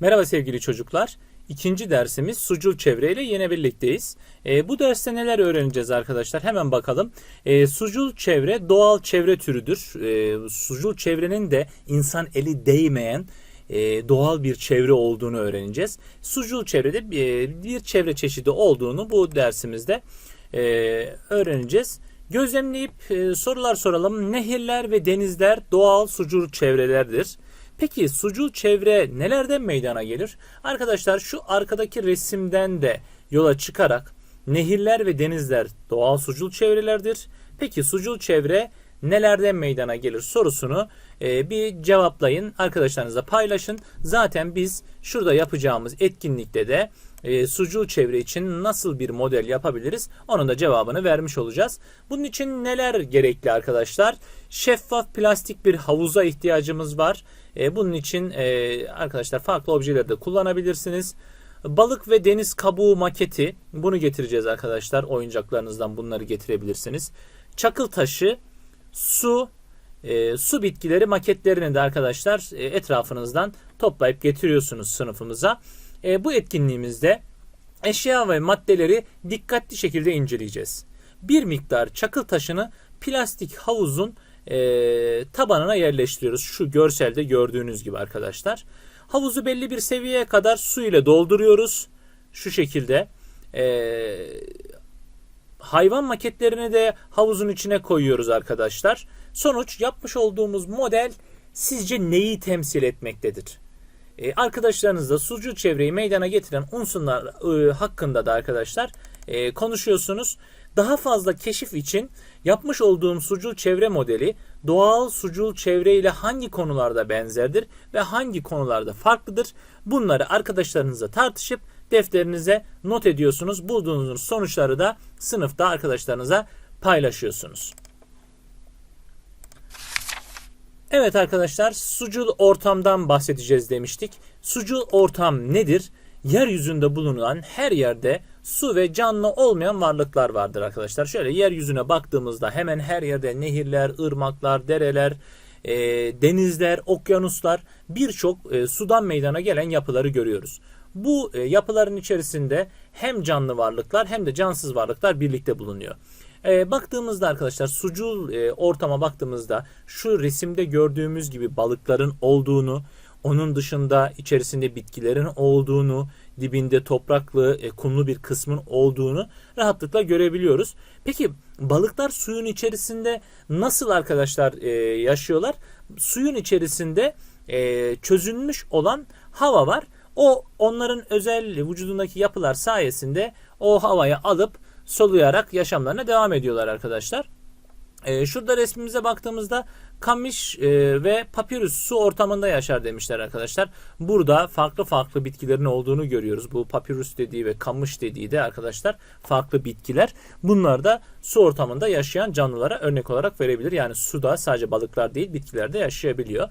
Merhaba sevgili çocuklar. İkinci dersimiz sucul çevre ile yine birlikteyiz. E, bu derste neler öğreneceğiz arkadaşlar? Hemen bakalım. E, sucul çevre doğal çevre türüdür. E, sucul çevrenin de insan eli değmeyen e, doğal bir çevre olduğunu öğreneceğiz. Sucul çevrede e, bir çevre çeşidi olduğunu bu dersimizde e, öğreneceğiz. Gözlemleyip e, sorular soralım. Nehirler ve denizler doğal sucul çevrelerdir. Peki sucul çevre nelerden meydana gelir? Arkadaşlar şu arkadaki resimden de yola çıkarak nehirler ve denizler doğal sucul çevrelerdir. Peki sucul çevre nelerden meydana gelir sorusunu e, bir cevaplayın arkadaşlarınızla paylaşın. Zaten biz şurada yapacağımız etkinlikte de e, sucul çevre için nasıl bir model yapabiliriz onun da cevabını vermiş olacağız. Bunun için neler gerekli arkadaşlar? Şeffaf plastik bir havuza ihtiyacımız var. E, bunun için e, arkadaşlar farklı objeleri de kullanabilirsiniz. Balık ve deniz kabuğu maketi bunu getireceğiz arkadaşlar. Oyuncaklarınızdan bunları getirebilirsiniz. Çakıl taşı, su, e, su bitkileri maketlerini de arkadaşlar e, etrafınızdan toplayıp getiriyorsunuz sınıfımıza. E, bu etkinliğimizde eşya ve maddeleri dikkatli şekilde inceleyeceğiz. Bir miktar çakıl taşını plastik havuzun e, tabanına yerleştiriyoruz. Şu görselde gördüğünüz gibi arkadaşlar. Havuzu belli bir seviyeye kadar su ile dolduruyoruz. Şu şekilde. E, hayvan maketlerini de havuzun içine koyuyoruz arkadaşlar. Sonuç yapmış olduğumuz model sizce neyi temsil etmektedir? Ee, arkadaşlarınızla sucu çevreyi meydana getiren unsurlar e, hakkında da arkadaşlar e, konuşuyorsunuz. Daha fazla keşif için yapmış olduğum sucul çevre modeli doğal sucul çevre ile hangi konularda benzerdir ve hangi konularda farklıdır? Bunları arkadaşlarınızla tartışıp defterinize not ediyorsunuz. Bulduğunuz sonuçları da sınıfta arkadaşlarınıza paylaşıyorsunuz. Evet arkadaşlar sucul ortamdan bahsedeceğiz demiştik. Sucul ortam nedir? Yeryüzünde bulunan her yerde su ve canlı olmayan varlıklar vardır arkadaşlar. Şöyle yeryüzüne baktığımızda hemen her yerde nehirler, ırmaklar, dereler, e, denizler, okyanuslar birçok e, sudan meydana gelen yapıları görüyoruz. Bu e, yapıların içerisinde hem canlı varlıklar hem de cansız varlıklar birlikte bulunuyor. E, baktığımızda arkadaşlar sucul e, ortama baktığımızda şu resimde gördüğümüz gibi balıkların olduğunu, onun dışında içerisinde bitkilerin olduğunu, dibinde topraklı, e, kumlu bir kısmın olduğunu rahatlıkla görebiliyoruz. Peki balıklar suyun içerisinde nasıl arkadaşlar e, yaşıyorlar? Suyun içerisinde e, çözülmüş olan hava var. O onların özel vücudundaki yapılar sayesinde o havayı alıp soluyarak yaşamlarına devam ediyorlar arkadaşlar. Ee, şurada resmimize baktığımızda kamış e, ve papirüs su ortamında yaşar demişler arkadaşlar. Burada farklı farklı bitkilerin olduğunu görüyoruz. Bu papirüs dediği ve kamış dediği de arkadaşlar farklı bitkiler. Bunlar da su ortamında yaşayan canlılara örnek olarak verebilir. Yani suda sadece balıklar değil bitkiler de yaşayabiliyor.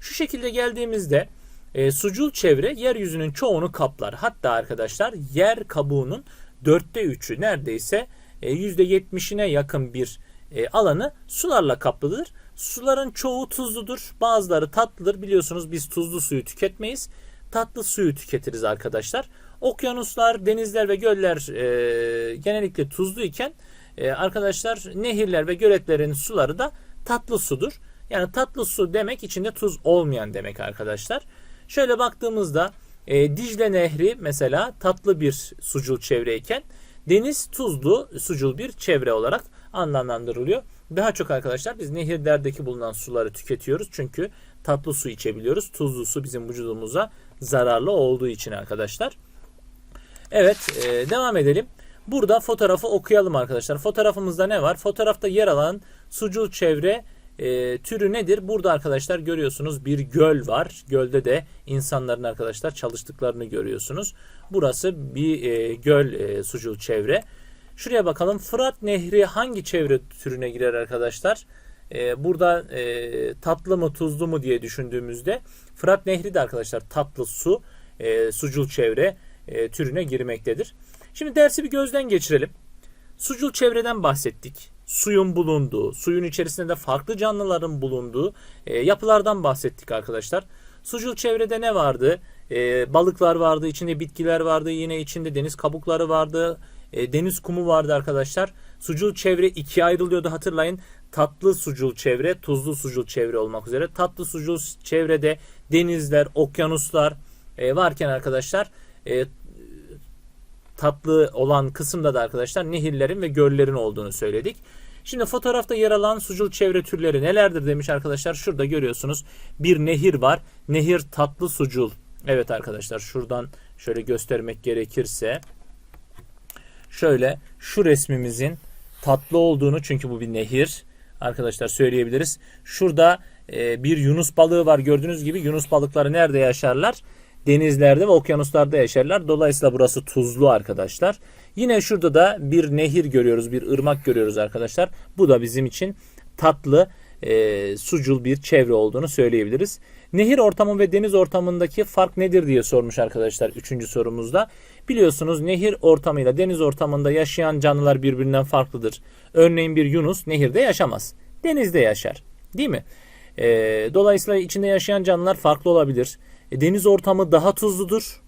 Şu şekilde geldiğimizde e, sucul çevre yeryüzünün çoğunu kaplar. Hatta arkadaşlar yer kabuğunun dörtte üçü neredeyse e, yüzde yetmişine yakın bir e, alanı sularla kaplıdır. Suların çoğu tuzludur. Bazıları tatlıdır. Biliyorsunuz biz tuzlu suyu tüketmeyiz. Tatlı suyu tüketiriz arkadaşlar. Okyanuslar, denizler ve göller e, genellikle tuzlu iken e, arkadaşlar nehirler ve göletlerin suları da tatlı sudur. Yani tatlı su demek içinde tuz olmayan demek arkadaşlar. Şöyle baktığımızda e, Dicle Nehri mesela tatlı bir sucul çevreyken deniz tuzlu sucul bir çevre olarak anlamlandırılıyor. Daha çok arkadaşlar biz nehirlerdeki bulunan suları tüketiyoruz. Çünkü tatlı su içebiliyoruz. Tuzlu su bizim vücudumuza zararlı olduğu için arkadaşlar. Evet e, devam edelim. Burada fotoğrafı okuyalım arkadaşlar. Fotoğrafımızda ne var? Fotoğrafta yer alan sucul çevre e, türü nedir? Burada arkadaşlar görüyorsunuz bir göl var. Gölde de insanların arkadaşlar çalıştıklarını görüyorsunuz. Burası bir e, göl e, sucul çevre. Şuraya bakalım. Fırat Nehri hangi çevre türüne girer arkadaşlar? E, burada e, tatlı mı tuzlu mu diye düşündüğümüzde Fırat Nehri de arkadaşlar tatlı su, e, sucul çevre e, türüne girmektedir. Şimdi dersi bir gözden geçirelim. Sucul çevreden bahsettik suyun bulunduğu, suyun içerisinde de farklı canlıların bulunduğu e, yapılardan bahsettik arkadaşlar. Sucul çevrede ne vardı? e, balıklar vardı, içinde bitkiler vardı, yine içinde deniz kabukları vardı, e, deniz kumu vardı arkadaşlar. Sucul çevre ikiye ayrılıyordu hatırlayın. Tatlı sucul çevre, tuzlu sucul çevre olmak üzere. Tatlı sucul çevrede denizler, okyanuslar e, varken arkadaşlar e, tatlı olan kısımda da arkadaşlar nehirlerin ve göllerin olduğunu söyledik. Şimdi fotoğrafta yer alan sucul çevre türleri nelerdir demiş arkadaşlar. Şurada görüyorsunuz bir nehir var. Nehir tatlı sucul. Evet arkadaşlar şuradan şöyle göstermek gerekirse şöyle şu resmimizin tatlı olduğunu çünkü bu bir nehir arkadaşlar söyleyebiliriz. Şurada e, bir yunus balığı var gördüğünüz gibi yunus balıkları nerede yaşarlar? Denizlerde ve okyanuslarda yaşarlar. Dolayısıyla burası tuzlu arkadaşlar. Yine şurada da bir nehir görüyoruz, bir ırmak görüyoruz arkadaşlar. Bu da bizim için tatlı, e, sucul bir çevre olduğunu söyleyebiliriz. Nehir ortamı ve deniz ortamındaki fark nedir diye sormuş arkadaşlar 3. sorumuzda. Biliyorsunuz nehir ortamıyla deniz ortamında yaşayan canlılar birbirinden farklıdır. Örneğin bir yunus nehirde yaşamaz. Denizde yaşar. Değil mi? E, dolayısıyla içinde yaşayan canlılar farklı olabilir. E, deniz ortamı daha tuzludur.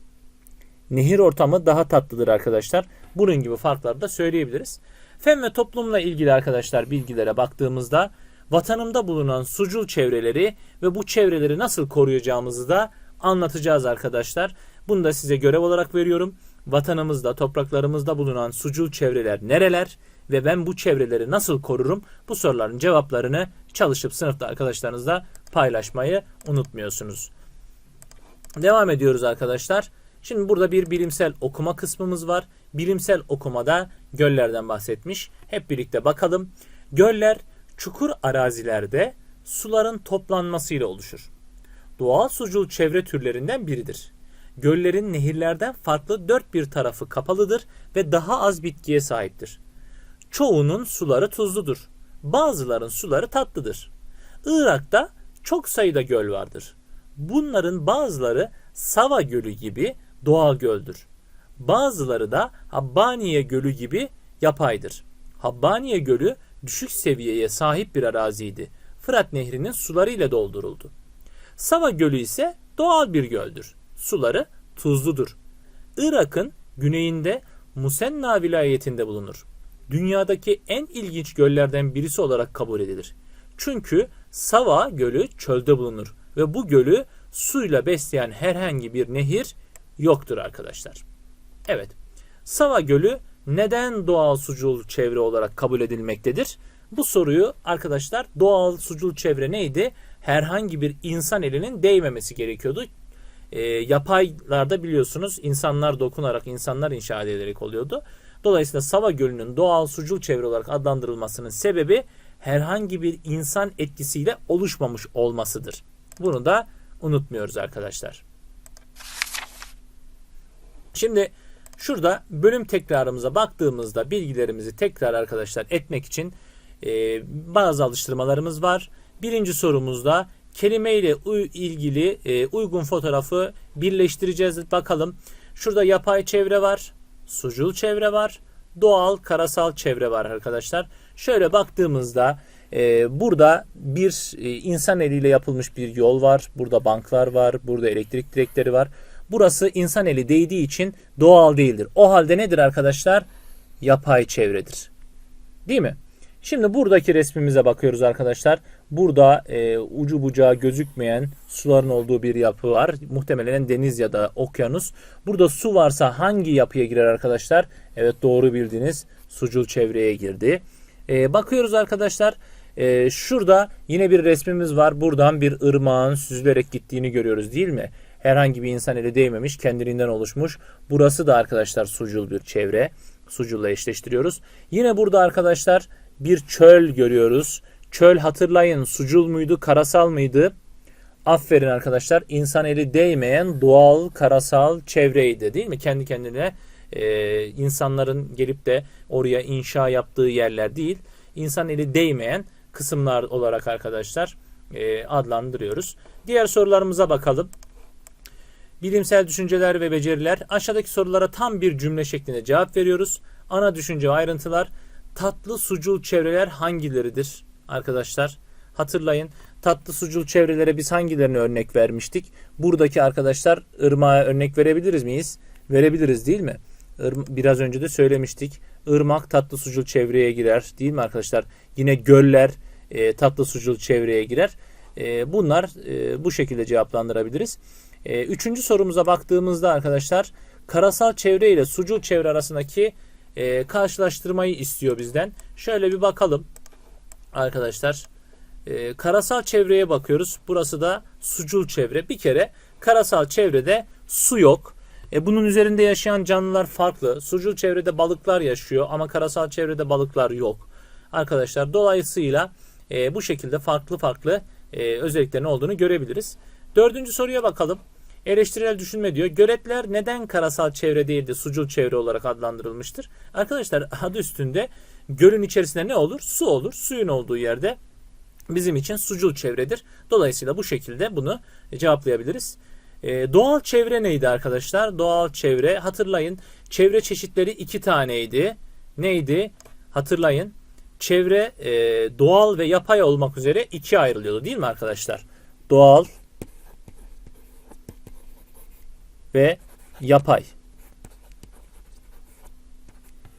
Nehir ortamı daha tatlıdır arkadaşlar. Bunun gibi farkları da söyleyebiliriz. Fen ve toplumla ilgili arkadaşlar bilgilere baktığımızda vatanımda bulunan sucul çevreleri ve bu çevreleri nasıl koruyacağımızı da anlatacağız arkadaşlar. Bunu da size görev olarak veriyorum. Vatanımızda, topraklarımızda bulunan sucul çevreler nereler ve ben bu çevreleri nasıl korurum? Bu soruların cevaplarını çalışıp sınıfta arkadaşlarınızla paylaşmayı unutmuyorsunuz. Devam ediyoruz arkadaşlar. Şimdi burada bir bilimsel okuma kısmımız var. Bilimsel okumada göllerden bahsetmiş. Hep birlikte bakalım. Göller çukur arazilerde suların toplanmasıyla oluşur. Doğal sucul çevre türlerinden biridir. Göllerin nehirlerden farklı dört bir tarafı kapalıdır ve daha az bitkiye sahiptir. Çoğunun suları tuzludur. Bazıların suları tatlıdır. Irak'ta çok sayıda göl vardır. Bunların bazıları Sava Gölü gibi doğal göldür. Bazıları da Habbaniye Gölü gibi yapaydır. Habbaniye Gölü düşük seviyeye sahip bir araziydi. Fırat Nehri'nin sularıyla dolduruldu. Sava Gölü ise doğal bir göldür. Suları tuzludur. Irak'ın güneyinde Musenna vilayetinde bulunur. Dünyadaki en ilginç göllerden birisi olarak kabul edilir. Çünkü Sava Gölü çölde bulunur ve bu gölü suyla besleyen herhangi bir nehir yoktur arkadaşlar. Evet. Sava Gölü neden doğal sucul çevre olarak kabul edilmektedir? Bu soruyu arkadaşlar doğal sucul çevre neydi? Herhangi bir insan elinin değmemesi gerekiyordu. E, yapaylarda biliyorsunuz insanlar dokunarak, insanlar inşa edilerek oluyordu. Dolayısıyla Sava Gölü'nün doğal sucul çevre olarak adlandırılmasının sebebi herhangi bir insan etkisiyle oluşmamış olmasıdır. Bunu da unutmuyoruz arkadaşlar. Şimdi şurada bölüm tekrarımıza baktığımızda bilgilerimizi tekrar arkadaşlar etmek için e, bazı alıştırmalarımız var. Birinci sorumuzda kelime ile ilgili e, uygun fotoğrafı birleştireceğiz. Bakalım. Şurada yapay çevre var. Sucul çevre var. Doğal karasal çevre var arkadaşlar. Şöyle baktığımızda ee, burada bir e, insan eliyle yapılmış bir yol var. Burada banklar var. Burada elektrik direkleri var. Burası insan eli değdiği için doğal değildir. O halde nedir arkadaşlar? Yapay çevredir. Değil mi? Şimdi buradaki resmimize bakıyoruz arkadaşlar. Burada e, ucu bucağı gözükmeyen suların olduğu bir yapı var. Muhtemelen deniz ya da okyanus. Burada su varsa hangi yapıya girer arkadaşlar? Evet doğru bildiniz. Sucul çevreye girdi. E, bakıyoruz arkadaşlar. E, şurada yine bir resmimiz var. Buradan bir ırmağın süzülerek gittiğini görüyoruz değil mi? Herhangi bir insan eli değmemiş, kendiliğinden oluşmuş. Burası da arkadaşlar sucul bir çevre. Suculla eşleştiriyoruz. Yine burada arkadaşlar bir çöl görüyoruz. Çöl hatırlayın sucul muydu, karasal mıydı? Aferin arkadaşlar. İnsan eli değmeyen doğal karasal çevreydi değil mi? Kendi kendine e, insanların gelip de oraya inşa yaptığı yerler değil. İnsan eli değmeyen kısımlar olarak arkadaşlar e, adlandırıyoruz. Diğer sorularımıza bakalım. Bilimsel düşünceler ve beceriler. Aşağıdaki sorulara tam bir cümle şeklinde cevap veriyoruz. Ana düşünce ve ayrıntılar. Tatlı sucul çevreler hangileridir arkadaşlar? Hatırlayın. tatlı sucul çevrelere biz hangilerini örnek vermiştik? Buradaki arkadaşlar ırmağa örnek verebiliriz miyiz? Verebiliriz değil mi? Biraz önce de söylemiştik. Irmak tatlı sucul çevreye girer değil mi arkadaşlar? Yine göller e, tatlı sucul çevreye girer. E, bunlar e, bu şekilde cevaplandırabiliriz. E, üçüncü sorumuza baktığımızda arkadaşlar karasal çevre ile sucul çevre arasındaki e, karşılaştırmayı istiyor bizden. Şöyle bir bakalım arkadaşlar. E, karasal çevreye bakıyoruz. Burası da sucul çevre. Bir kere karasal çevrede su yok. E, bunun üzerinde yaşayan canlılar farklı. Sucul çevrede balıklar yaşıyor ama karasal çevrede balıklar yok. Arkadaşlar dolayısıyla e, bu şekilde farklı farklı e, özelliklerin olduğunu görebiliriz. Dördüncü soruya bakalım. Eleştirel düşünme diyor. Göletler neden karasal çevre değil de sucul çevre olarak adlandırılmıştır? Arkadaşlar adı üstünde gölün içerisinde ne olur? Su olur. Suyun olduğu yerde bizim için sucul çevredir. Dolayısıyla bu şekilde bunu cevaplayabiliriz. Ee, doğal çevre neydi arkadaşlar? Doğal çevre hatırlayın. Çevre çeşitleri iki taneydi. Neydi? Hatırlayın. Çevre e, doğal ve yapay olmak üzere ikiye ayrılıyordu değil mi arkadaşlar? Doğal ve yapay.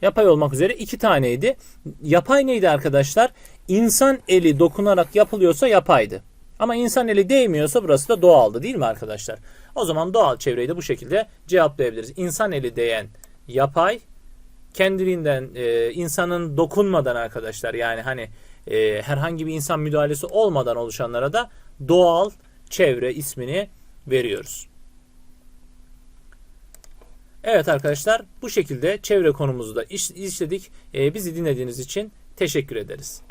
Yapay olmak üzere iki taneydi. Yapay neydi arkadaşlar? İnsan eli dokunarak yapılıyorsa yapaydı. Ama insan eli değmiyorsa burası da doğaldı değil mi arkadaşlar? O zaman doğal çevreyi de bu şekilde cevaplayabiliriz. İnsan eli değen yapay, kendiliğinden e, insanın dokunmadan arkadaşlar yani hani e, herhangi bir insan müdahalesi olmadan oluşanlara da doğal çevre ismini veriyoruz. Evet arkadaşlar bu şekilde çevre konumuzu da iş- işledik. E, bizi dinlediğiniz için teşekkür ederiz.